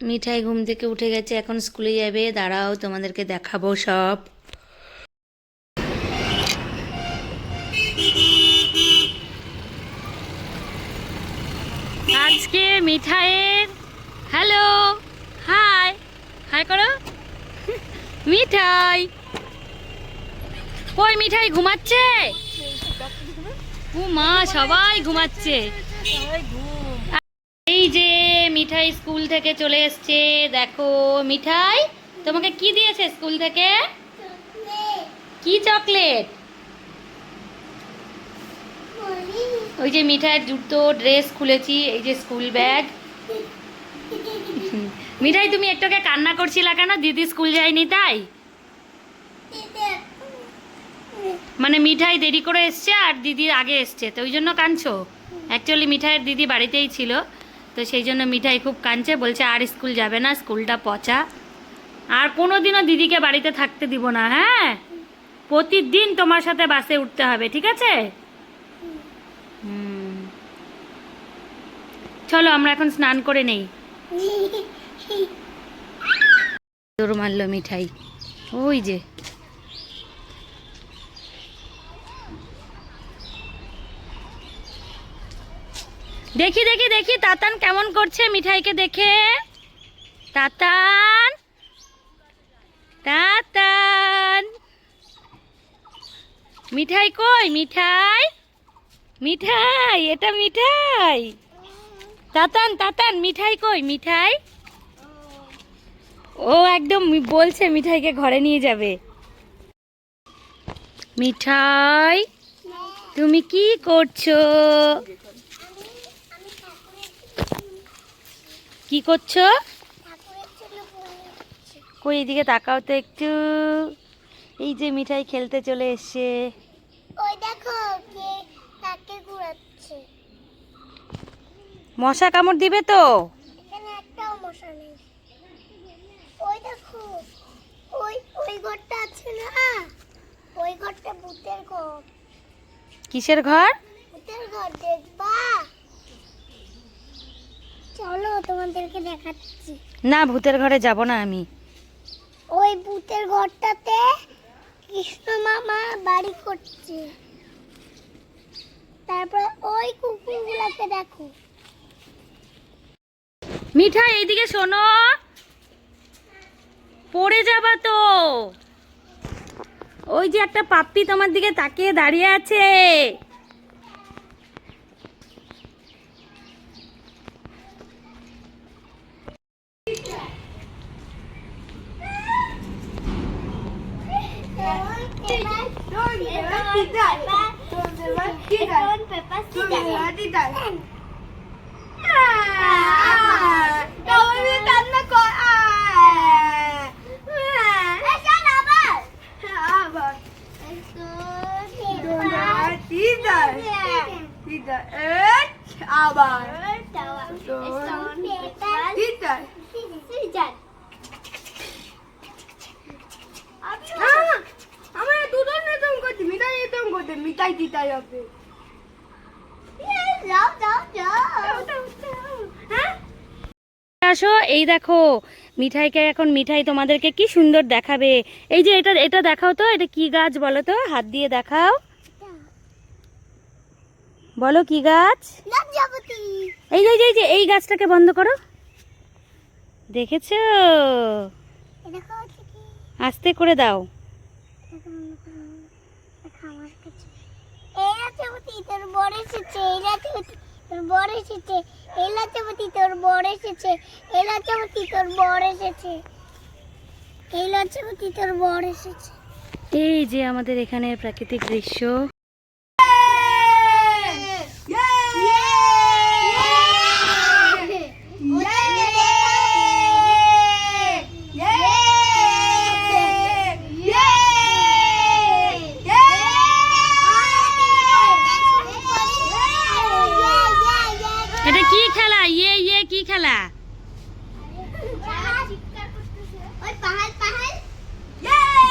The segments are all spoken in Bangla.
মিঠাই ঘুম থেকে উঠে গেছে এখন স্কুলে যাবে। দাঁড়াও তোমাদেরকে দেখাবো সব। আজকে মিঠাইয়ের হ্যালো হাই হাই করো। মিঠাই। কই মিঠাই ঘুমাচ্ছে? ও মা সবাই ঘুমাচ্ছে। এই যে মিঠাই স্কুল থেকে চলে এসছে। দেখো মিঠাই তোমাকে কি দিয়েছে স্কুল থেকে? কি চকলেট? ওই যে মিঠাইয়ের জুতো ড্রেস খুলেছি এই যে স্কুল ব্যাগ। মিঠাই তুমি একটুকে কান্না করছিলা কেন? দিদি স্কুল যায়নি তাই? মানে মিঠাই দেরি করে এসছে আর দিদি আগে এসছে তো ওই জন্য কাঁদছো। অ্যাকচুয়ালি মিঠাইয়ের দিদি বাড়িতেই ছিল। তো সেই জন্য মিঠাই খুব কাঁদছে বলছে আর স্কুল যাবে না স্কুলটা পচা। আর কোনো দিনও দিদিকে বাড়িতে থাকতে দিব না হ্যাঁ? প্রতিদিন তোমার সাথে বাসে উঠতে হবে ঠিক আছে। চলো আমরা এখন স্নান করে নেই। দৌড় মারলো মিঠাই। ওই যে। দেখি দেখি দেখি, তাতান কেমন করছে মিঠাইকে দেখে? তাতান তাতান। মিঠাই কই? মিঠাই? মিঠাই, এটা মিঠাই। তাতান তাতান, মিঠাই কই? মিঠাই? ও একদম বলছে মিঠাইকে ঘরে নিয়ে যাবে। মিঠাই, তুমি কি করছ? কি করছ? কই এদিকে তাকাও তো একটু। এই যে মিঠাই খেলতে চলে এসছে। ওই দেখো কে কাকে ঘুরাচ্ছে। মশা কামড় দিবে তো? এখানে একটাও মশা নেই। ওই দেখো ওই ওই ঘরটা আছে না? ওই ঘরটা ভূতের ঘর। কিসের ঘর? ভূতের ঘর দেখবা? চলো তোমাদেরকে দেখাচ্ছি। না ভূতের ঘরে যাব না আমি। ওই ভূতের ঘরটাতে কৃষ্ণ মামা বাড়ি করছে। তারপর ওই কুকুরগুলোকে দেখো। মিঠাই এইদিকে শোনো। পড়ে যাবা তো। ওই যে একটা পাপ্পি তোমার দিকে তাকিয়ে দাঁড়িয়ে আছে। Dondurma gider. Dondurma gider. Dondurma gider. Doğru tadına koy. Sen haber. Haber. Dondurma gider. Gider. Evet. Haber. মিঠাই দিতে হবে। আসো এই দেখো মিঠাইকে এখন মিঠাই তোমাদেরকে কি সুন্দর দেখাবে। এই যে এটা এটা দেখাও তো এটা কি গাছ বলো তো? হাত দিয়ে দেখাও। বলো কি গাছ? এই যে এই যে, এই গাছটাকে বন্ধ করো। দেখেছ? আস্তে করে দাও। বর এসেছে তোর এসেছে তোর বর এসেছে তোর বর এসেছে তোর বর এসেছে। এই যে আমাদের এখানে প্রাকৃতিক দৃশ্য। খেলা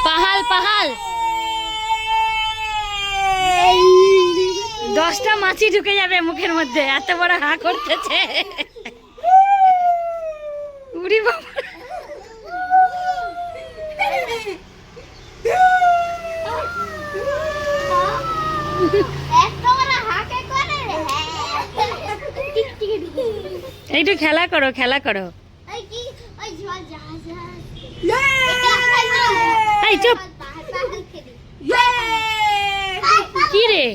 পাহাল পাহাল। দশটা মাছি ঢুকে যাবে মুখের মধ্যে এত বড় হা করতেছে। উড়ি বাবা। Thank. একটু খেলা করো খেলা করো। এই চুপ। কি রে।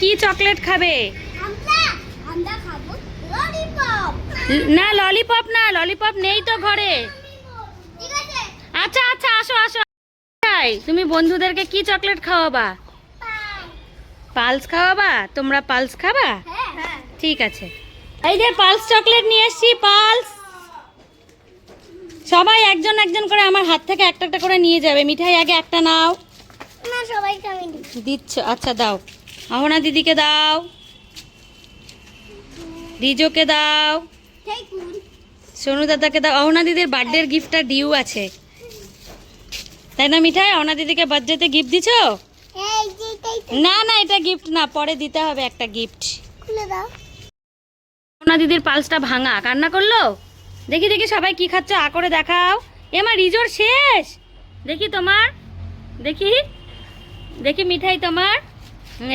কি চকলেট খাবে? না ললিপপ না ললিপপ নেই তো ঘরে। আচ্ছা আচ্ছা আসো আসো। তুমি বন্ধুদেরকে কি চকলেট খাওয়াবা? পালস খাওয়াবা? তোমরা পালস খাবা? ঠিক আছে। এই যে পালস চকলেট নিয়ে এসছি পালস। সবাই একজন একজন করে আমার হাত থেকে একটা একটা করে নিয়ে যাবে। মিঠাই আগে একটা নাও। না সবাইকে আমি দিচ্ছ আচ্ছা দাও। আহনা দিদিকে দাও। রিজোকে দাও। সোনু দাদাকে দাও। অহনা দিদির বার্থডের গিফটটা ডিউ আছে। তাই না মিঠাই? অহনা দিদিকে বার্থডেতে গিফট দিছো। না না এটা গিফট না পরে দিতে হবে একটা গিফট খুলে দাও। অহনা দিদির পালসটা ভাঙা। কান্না করল? দেখি দেখি সবাই কি খাচ্ছ? আ করে দেখাও। এ এমা রিজোর শেষ? দেখি তোমার। দেখি। দেখি মিঠাই তোমার।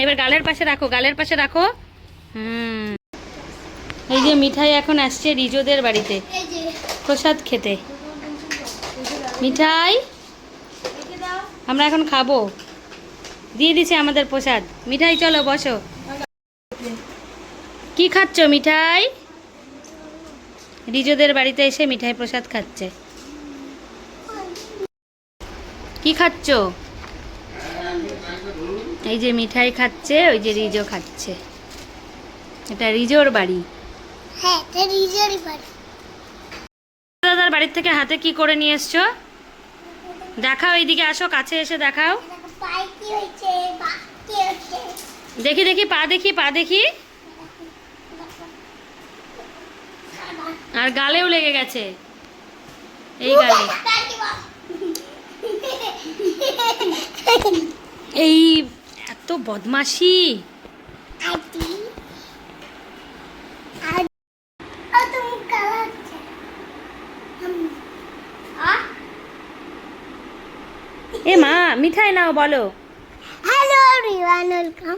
এবার গালের পাশে রাখো গালের পাশে রাখো। হুম। এই যে মিঠাই এখন আসছে রিজোদের বাড়িতে। প্রসাদ খেতে। মিঠাই, আমরা এখন খাব। দিয়ে দিছে আমাদের প্রসাদ। মিঠাই, চলো বসো। কি খাচ্ছ মিঠাই? রিজোদের বাড়িতে এসে মিঠাই প্রসাদ খাচ্ছে। কি খাচ্ছ? এই যে মিঠাই খাচ্ছে, ওই যে রিজো খাচ্ছে। এটা রিজোর বাড়ি। হ্যাঁ এটা রিজার্ভ বাড়ি। দাদার বাড়ির থেকে হাতে কি করে নিয়ে এসছো? দেখাও এইদিকে আসো কাছে এসে দেখাও। দেখো দেখি দেখি পা দেখি পা দেখি। আর গালেও লেগে গেছে। এই গালে। এই এত বদমাশি আটি আর ও তো মুখ কালা হচ্ছে হুম। আ এ মা মিঠাই নাও, বলো। Hello everyone welcome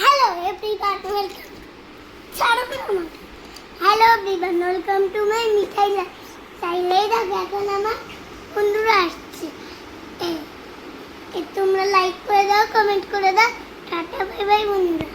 hello everyone welcome ছাড়ো hello everyone welcome to my Mithai চাইলেই দেখো, এখন আমার বন্ধুরা আসছে। তোমরা লাইক করে দাও কমেন্ট করে দাও। টাটা বাই বাই বন্ধুরা।